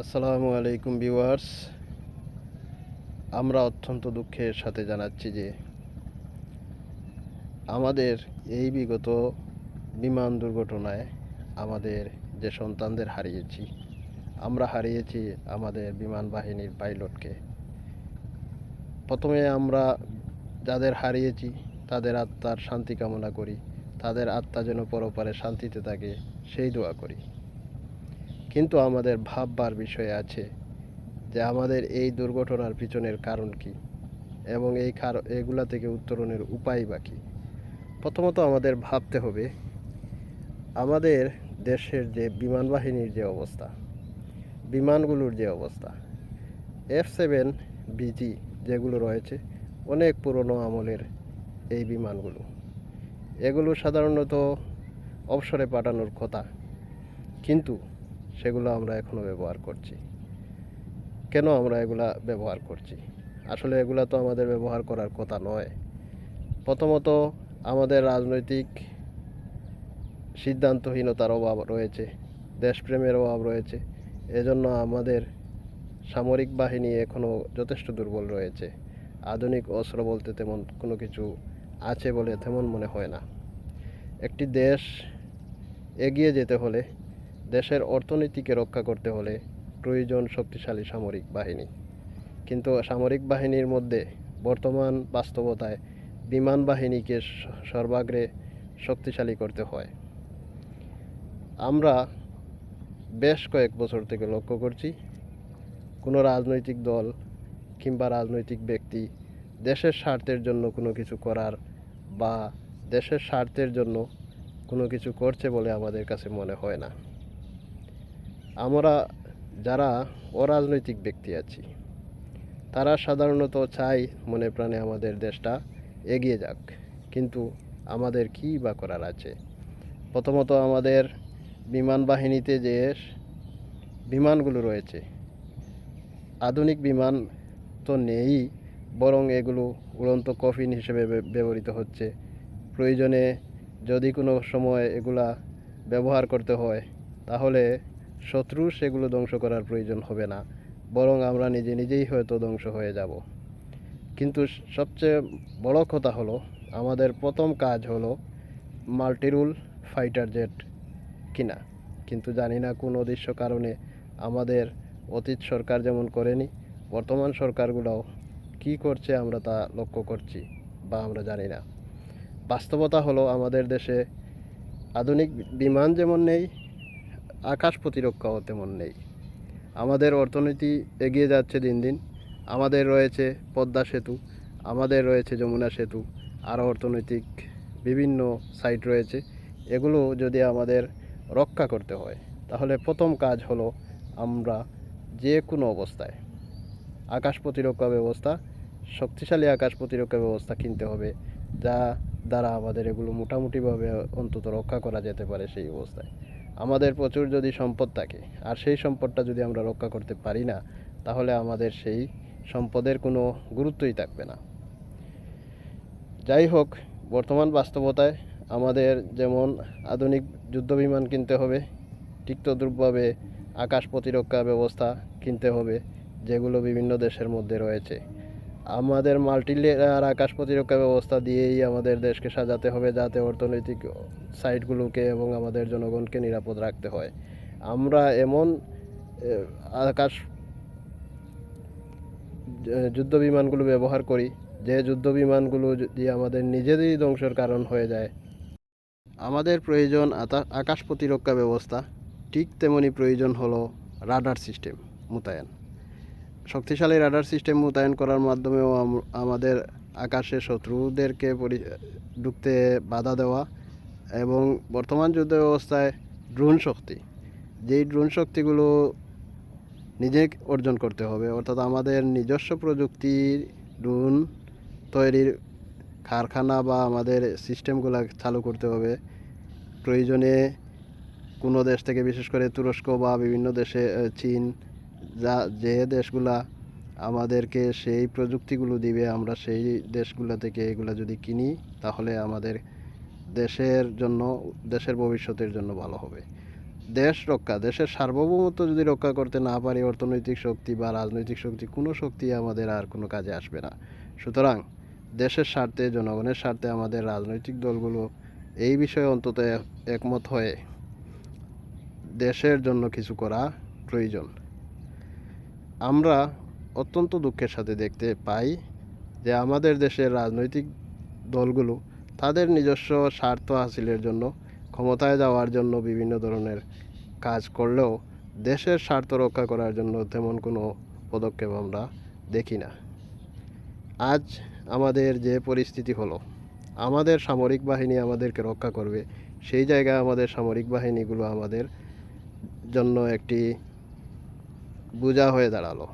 আসসালামু আলাইকুম ভিউয়ার্স। আমরা অত্যন্ত দুঃখের সাথে জানাচ্ছি যে আমাদের এই বিগত বিমান দুর্ঘটনায় আমাদের যে সন্তানদের হারিয়েছি, আমরা হারিয়েছি আমাদের বিমান বাহিনীর পাইলটকে। প্রথমে আমরা যাদের হারিয়েছি, তাদের আত্মার শান্তি কামনা করি, তাদের আত্মা যেন পরপারে শান্তিতে থাকে, সেই দোয়া করি। কিন্তু আমাদের ভাববার বিষয় আছে যে আমাদের এই দুর্ঘটনার পিছনের কারণ কি এবং এই এগুলা থেকে উত্তরণের উপায় বা কী? প্রথমত আমাদের ভাবতে হবে, আমাদের দেশের যে বিমান বাহিনীর যে অবস্থা, বিমানগুলোর যে অবস্থা, এফ সেভেন বিজি যেগুলো রয়েছে, অনেক পুরনো আমলের এই বিমানগুলো। এগুলো সাধারণত অবসরে পাঠানোর কথা। কিন্তু সেগুলো আমরা এখনও ব্যবহার করছি। কেন আমরা এগুলা ব্যবহার করছি? আসলে এগুলা তো আমাদের ব্যবহার করার কথা নয়। প্রথমত আমাদের রাজনৈতিক সিদ্ধান্তহীনতার অভাব রয়েছে, দেশপ্রেমের অভাব রয়েছে। এজন্য আমাদের সামরিক বাহিনী এখনও যথেষ্ট দুর্বল রয়েছে। আধুনিক অস্ত্র বলতে তেমন কোনো কিছু আছে বলে তেমন মনে হয় না। একটি দেশ এগিয়ে যেতে হলে দেশের অর্থনীতিকে রক্ষা করতে হলে প্রয়োজন শক্তিশালী সামরিক বাহিনী। কিন্তু সামরিক বাহিনীর মধ্যে বর্তমান বাস্তবতায় বিমান বাহিনীকে সর্বাগ্রে শক্তিশালী করতে হয়। আমরা বেশ কয়েক বছর থেকে লক্ষ্য করছি, কোনো রাজনৈতিক দল কিংবা রাজনৈতিক ব্যক্তি দেশের স্বার্থের জন্য কোনো কিছু করার বা দেশের স্বার্থের জন্য কোনো কিছু করছে বলে আমাদের কাছে মনে হয় না। আমরা যারা অরাজনৈতিক ব্যক্তি আছি, তারা সাধারণত চাই মনে প্রাণে আমাদের দেশটা এগিয়ে যাক। কিন্তু আমাদের কী বা করার আছে? প্রথমত আমাদের বিমান বাহিনীতে যে বিমানগুলো রয়েছে, আধুনিক বিমান তো নেই, বরং এগুলো উড়ন্ত কফিন হিসেবে ব্যবহৃত হচ্ছে। প্রয়োজনে যদি কোনো সময় এগুলা ব্যবহার করতে হয়, তাহলে শত্রু, সেগুলো ধ্বংস করার প্রয়োজন হবে না। বরং আমরা নিজে নিজেই হয়তো ধ্বংস হয়ে যাব। কিন্তু সবচেয়ে বড় কথা হলো, আমাদের প্রথম কাজ হলো মাল্টিরুল ফাইটার জেট কিনা। কিন্তু জানি না কোন অদৃশ্য কারণে আমাদের অতীত সরকার যেমন করেনি, বর্তমান সরকারগুলোও কী করছে আমরা তা লক্ষ্য করছি বা আমরা জানি না। বাস্তবতা হলো আমাদের দেশে আধুনিক বিমান যেমন নেই আকাশ প্রতিরক্ষাও তেমন নেই। আমাদের অর্থনীতি এগিয়ে যাচ্ছে দিন দিন। আমাদের রয়েছে পদ্মা সেতু, আমাদের রয়েছে যমুনা সেতু, আরও অর্থনৈতিক বিভিন্ন সাইট রয়েছে। এগুলো যদি আমাদের রক্ষা করতে হয়, তাহলে প্রথম কাজ হলো আমরা যে কোনো অবস্থায় আকাশ প্রতিরক্ষা ব্যবস্থা, শক্তিশালী আকাশ প্রতিরক্ষা ব্যবস্থা কিনতে হবে, যা দ্বারা আমাদের এগুলো মোটামুটিভাবে অন্তত রক্ষা করা যেতে পারে সেই অবস্থায়। আমাদের প্রচুর যদি সম্পদ থাকে, আর সেই সম্পদটা যদি আমরা রক্ষা করতে পারি না, তাহলে আমাদের সেই সম্পদের কোনো গুরুত্বই থাকবে না। যাই হোক বর্তমান বাস্তবতায় আমাদের যেমন আধুনিক যুদ্ধবিমান কিনতে হবে, ঠিক তদ্রূপভাবে আকাশ প্রতিরক্ষা ব্যবস্থা কিনতে হবে, যেগুলো বিভিন্ন দেশের মধ্যে রয়েছে। আমাদের মাল্টিলেয়ার আকাশ প্রতিরক্ষা ব্যবস্থা দিয়েই আমাদের দেশকে সাজাতে হবে, যাতে অর্থনৈতিক সাইটগুলোকে এবং আমাদের জনগণকে নিরাপদ রাখতে হয়। আমরা এমন আকাশ যুদ্ধ বিমানগুলো ব্যবহার করি, যে যুদ্ধ বিমানগুলো যদি আমাদের নিজেদেরই ধ্বংসের কারণ হয়ে যায়। আমাদের প্রয়োজন আকাশ প্রতিরক্ষা ব্যবস্থা, ঠিক তেমনি প্রয়োজন হলো রাডার সিস্টেম, মোতায়েন। শক্তিশালী রাডার সিস্টেম মোতায়েন করার মাধ্যমেও আমাদের আকাশে শত্রুদেরকে পরি- ঢুকতে বাধা দেওয়া এবং বর্তমান যুদ্ধ ব্যবস্থায় ড্রোন শক্তি। যেই ড্রোন শক্তিগুলো নিজে অর্জন করতে হবে, অর্থাৎ আমাদের নিজস্ব প্রযুক্তির ড্রোন তৈরির কারখানা বা আমাদের সিস্টেমগুলো চালু করতে হবে। প্রয়োজনে কোনো দেশ থেকে, বিশেষ করে তুরস্ক বা বিভিন্ন দেশে চীন যা, যে দেশগুলা আমাদেরকে সেই প্রযুক্তিগুলো দিবে, আমরা সেই দেশগুলো থেকে এগুলো যদি কিনি, তাহলে আমাদের দেশের জন্য, দেশের ভবিষ্যতের জন্য ভালো হবে। দেশ রক্ষা, দেশের সার্বভৌমত্ব যদি রক্ষা করতে না পারি, অর্থনৈতিক শক্তি বা রাজনৈতিক শক্তি, কোনো শক্তি আমাদের আর কোনো কাজে আসবে না। সুতরাং দেশের স্বার্থে, জনগণের স্বার্থে আমাদের রাজনৈতিক দলগুলো এই বিষয়ে অন্তত এক- একমত হয়ে দেশের জন্য কিছু করা প্রয়োজন। আমরা অত্যন্ত দুঃখের সাথে দেখতে পাই যে আমাদের দেশের রাজনৈতিক দলগুলো তাদের নিজস্ব স্বার্থ হাসিলের জন্য, ক্ষমতায় যাওয়ার জন্য বিভিন্ন ধরনের কাজ করলেও দেশের স্বার্থ রক্ষা করার জন্য তেমন কোনো পদক্ষেপ আমরা দেখি না। আজ আমাদের যে পরিস্থিতি হলো, আমাদের সামরিক বাহিনী আমাদেরকে রক্ষা করবে, সেই জায়গায় আমাদের সামরিক বাহিনীগুলো আমাদের জন্য একটি বোঝা হয়ে দাঁড়াল।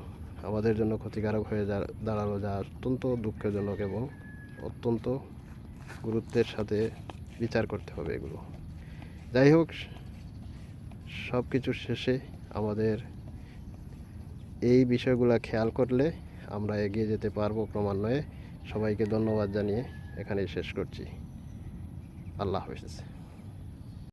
আমাদের জন্য ক্ষতিকারক হয়ে দাঁড়াল যা অত্যন্ত দুঃখজনক এবং অত্যন্ত গুরুত্বের সাথে বিচার করতে হবে এগুলো। যাই হোক সব কিছুর শেষে আমাদের এই বিষয়গুলো খেয়াল করলে আমরা এগিয়ে যেতে পারব ক্রমান্বয়ে। সবাইকে ধন্যবাদ জানিয়ে এখানেই শেষ করছি। আল্লাহ হাফিজ।